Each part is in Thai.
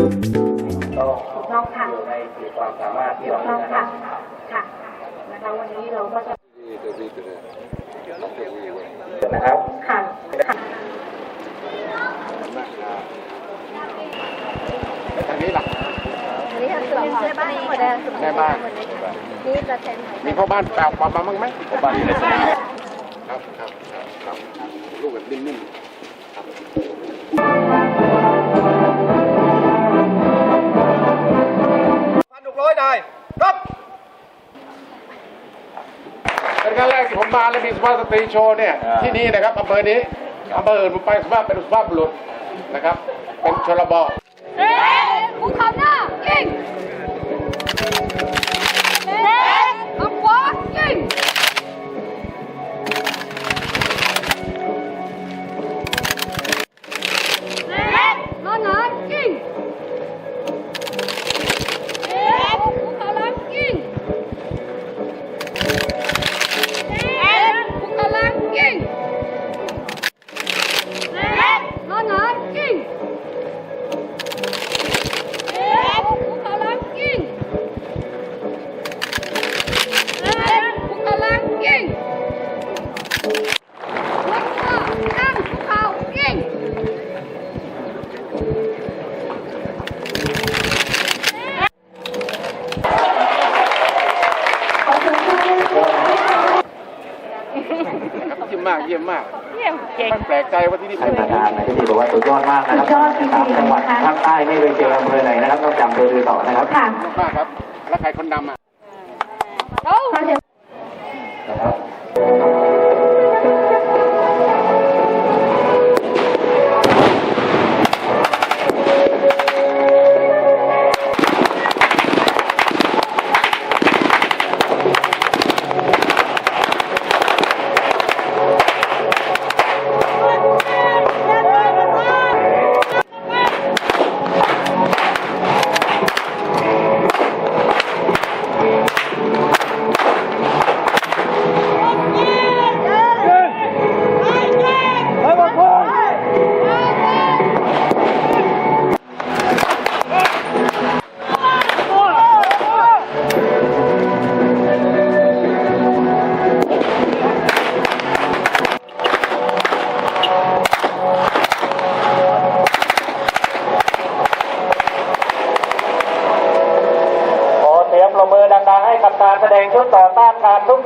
ก็ถูกต้องค่ะอยู่ในขีดความสามารถที่ถูเรากมีต้องนะคค่ะรับค่ะนะคะวันนี้เราก็จะนะครับค่ะค่ะทางนี้ล่ะนี่คือส่วนของแม่บ้านทั้งหมดเลยแม่บ้านนี่จะเป็นมีพ่อบ้านแปลมาบ้างไหมพ่อบ้านนี่ครับครับครับครับลูกแบบนิ่มๆ มมาแล้วมีสุภาพสตรีโชว์เนี่ยที่นี่นะครับอำเภอนี้อำเภออื่นผมไปสุภาพเป็นสุภาพบุรุษนะครับ เป็นชลบเอ๊ มมาก เยี่ยมมากเยี่ยมเก่งมันแปลกใจว่าที่นี่ท่าเป็นนประธานในที่นี่บอกว่าสุดยอดมากนะครับสุดยอดจริงๆสามจังหวัดนะคะภาคใต้ไม่เคยเจออำเภอไหนนะครับต้องจำอำเภอรือต่อนะครับค่ะมากครับ แล้วใครคนดำอะ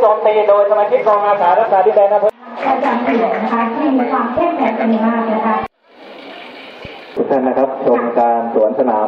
จมตีโดยสมาชิกกองอาสารักษาดินแดนอำเภออาจารย์เสียงนะคะที่มีความเข้มแข็งเป็นมากนะคะทุกท่านนะครับชมการสวนสนาม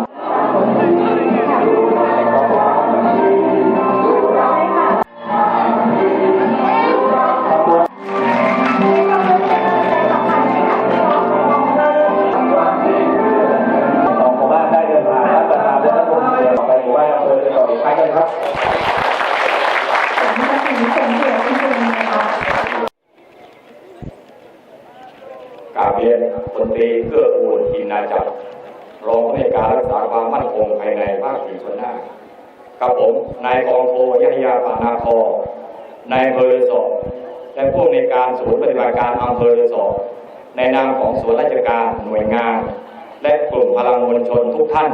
กาเรียนพลตีเกื้อกูลอินนาจักรรองผู้ในการรักษาความมั่นคงภายในภาคสี่ส่วนหน้ากับผมนายกองโทยหยาปานาคอนายอำเภอสอบและผู้ในการศูนย์ปฏิบัติการอำเภอสอบในนามของส่วนราชการหน่วยงาน และกลุ่มพลังมวลชนทุกท่าน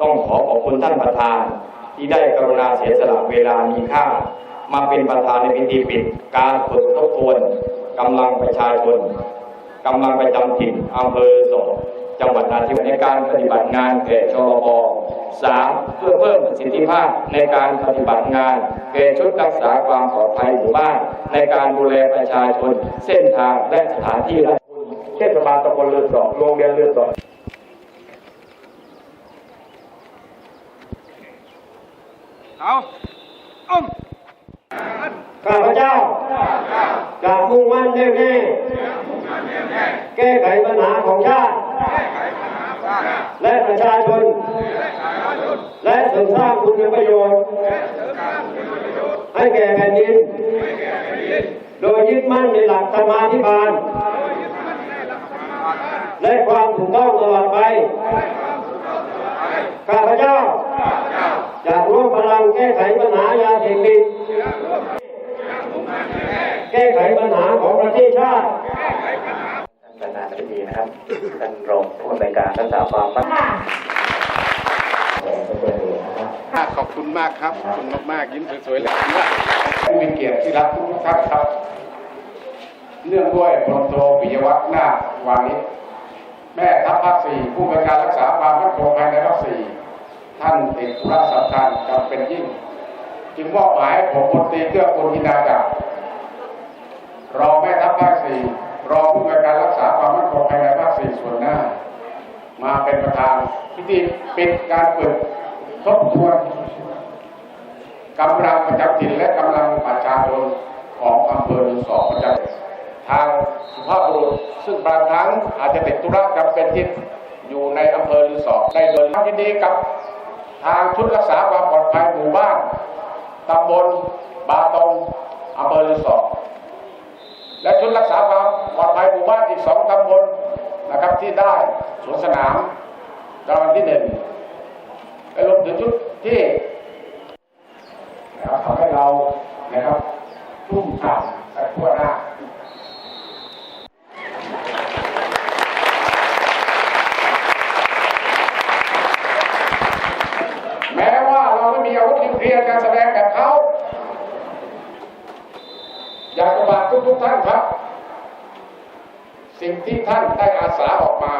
ต้องขอขอบคุณท่านประธาน ที่ได้กรุณาเสียสละเวลามีค่า มาเป็นประธานในพิธีปิดการฝึกทบทวนกำลังประชาชน กำลังประจำถิ่นอำเภอสองจังหวัดนราธิวาสในการปฏิบัติงานแก่ชลบสามเพื่อเพิ่มประสิทธิภาพในการปฏิบัติงานแก่ชุดรักษาความปลอดภัยหมู่บ้าน ในการดูแลประชาชน เส้นทางและสถานที่ราชการเทศบาลตำบลเรือนสองโรงเรียนเรือนสองเอาอ้มข้าพเจ้าจะมุ่งมั่นแน่วแน่ แก้ไขปัญหาของชาติ และประชาชน และเสริมสร้างคุณประโยชน์ ให้แก่แผ่นดิน โดยยึดมั่นในหลักธรรมาธิบาล และความถูกต้องตลอดไป ข้าพเจ้าจะร่วมพลังแก้ไขปัญหายาเสพติดแก้ไขปัญหาของประเทศชาติ ประธานธิบดีนะครับ ท่านรองผู้อำนวยการรักษาความมั่นคงค่ะขอบคุณมากครับ ขอบคุณมากๆ ยิ้มสวยๆเลยผู้มีเกียรติที่รักทุกท่านครับ เนื่องด้วยพลโทปิยวัฒน์นาควานิชแม่ทัพภาคสี่ผู้บริการรักษาความมั่นคงภายในภาคสี่ท่านติดธุระสำคัญจำเป็นยิ่ง จึงมอบหมายให้ผมพลตรีเกื้อกูลอินดาจากรรองแม่ทัพภาคสี่รองผู้บริการรักษา ส่วนหน้า มาเป็นประธานพิธีปิดการฝึกทบทวนกำลังประจำถิ่นและกำลังประชาชนของอำเภอหนึ่งสองประจำทางสุภาพบุรุษซึ่งบางครั้งอาจจะติดธุระจำเป็นที่อยู่ในอำเภอหรือสองได้เดินทางยินดีกับทางชุดรักษาความปลอดภัยหมู่บ้านตำบลบาตงอำเภอหรือสองและชุดรักษาความปลอดภัยหมู่บ้านอีกสองตำบล นะครับที่ได้สวนสนามรางวัลที่หนึ่งและรวมถึงชุดที่นะครับทำให้เรานะครับทุ่มต่ำกันทั่วหน้าแม้ว่าเราไม่มีอาวุธนิวเคลียร์การแสดงแบบเขาอยากจะฝากทุกทุกท่านครับ สิ่งที่ท่านได้อาสาออกมา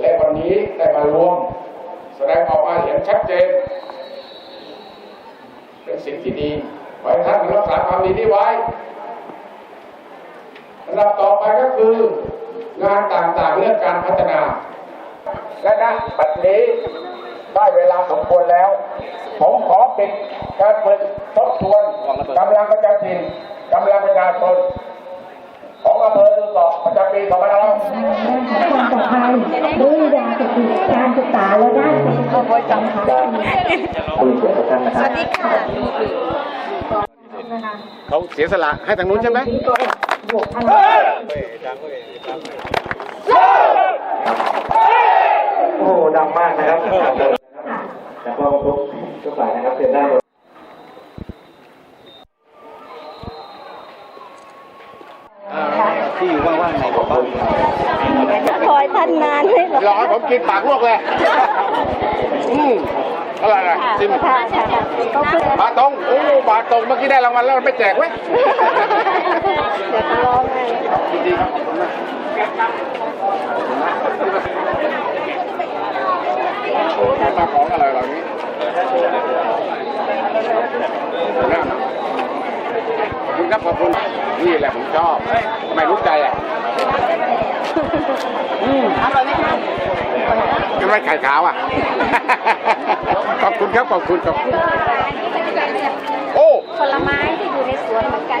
และวันนี้ได้มารวม แสดงออกมาเห็นชัดเจน เป็นสิ่งที่ดีขอให้ท่านรักษาความดีนี้ไว้ระดับต่อไปก็คืองานต่างๆเรื่องการพัฒนา และณบัดนี้ได้เวลาสมควรแล้ว ผมขอปิดการฝึกทบทวนกำลังประจำถิ่นกำลังประชาชนของอำเภอลือเกาะประจำปี2500ความปลอดภัยด้วยยาเสพติดการศึกษาและด้านเศรษฐกิจการค้าผู้เสียทุกท่านนะครับนะคะเขาเสียสละให้ทางนู้นใช่ไหมบวกพลังโอ้ดังมากนะครับค่ะแล้วก็ทุกทุกฝ่ายนะครับเชิญได้านบนที่อยู่ว่า งในบอกว่าจะคอยท่านนานให้แบบรอผมกินปากลวกเลย อืมอะไรนะจิ้มค่ะค่ะก็คือปลาตรงโอ้ปลาตรงเมื่อกี้ได้รางวัลแล้วมันไม่แจกเว้ยเดี๋ยวจะร้องไห้ยินดีครับมาของอะไรเหล่านี้นะขอบ คุณครับขอบคุณนี่แหละผมชอบทำไมรู้ใจอะอร่อยไหมคะทำไมไข่ขาวอะ ขอบคุณครับขอบคุณขอบคุณโอ้ผลไม้ที่อยู่ในสวนเหมือนกัน